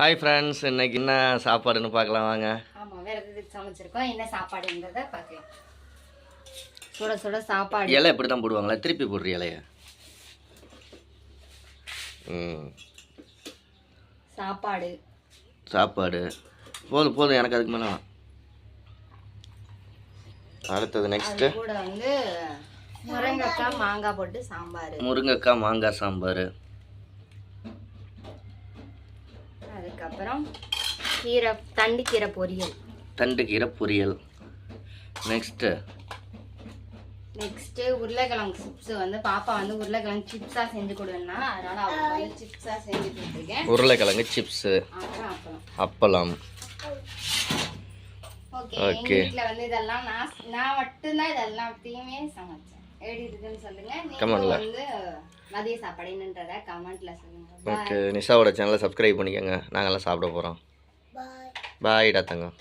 Hi friends இன்னைக்கு என்ன சாப்பாடுன்னு பார்க்கலாம் வாங்க. ஆமாம் விரதத்துக்கு சமைச்சிருக்கோம்? என்ன சாப்பாடுங்கிறத பார்க்கலாம். சுட சுட சாப்பாடு. இலை இப்படி தான் போடுவாங்களா திருப்பி போடுற இலைய. ம். சாப்பாடு. சாப்பாடு. போதும் போதும் எனக்கு அதுக்கு மேலே. அடுத்தது நெக்ஸ்ட்டு கூட வந்து முருங்கைக்காய் மாங்காய் போட்டு சாம்பார். முருங்கைக்காய் மாங்காய் சாம்பார். அதுக்கப்புறம் கீரை தண்டு கீரை பொரியல். தண்டு கீரை பொரியல். நெக்ஸ்ட்டு நெக்ஸ்ட்டு உருளைக்கிழங்கு சிப்ஸ் வந்து பாப்பா வந்து உருளைக்கிழங்கு சிப்ஸாக செஞ்சு கொடுன்னா அதனால வந்து சிப்ஸாக செஞ்சு கொடுத்துருக்கேன். உருளைக்கிழங்கு சிப்ஸு அப்பளம். ஓகே வீட்ல வந்து இதெல்லாம் நான் நான் மட்டும்தான் இதெல்லாம் தீமே சமைச்சேன். எப்படி இருக்குன்னு சொல்லுங்க. Come on, நீங்களும் ல. வந்து மதிய சாப்பாடு என்னன்றத கமெண்ட்ல சொல்லுங்க. ஓகே நிஷாவோட சேனலை சப்ஸ்கிரைப் பண்ணிக்கோங்க. நாங்கள்லாம் சாப்பிட போகிறோம் பாய்டா தங்கம்.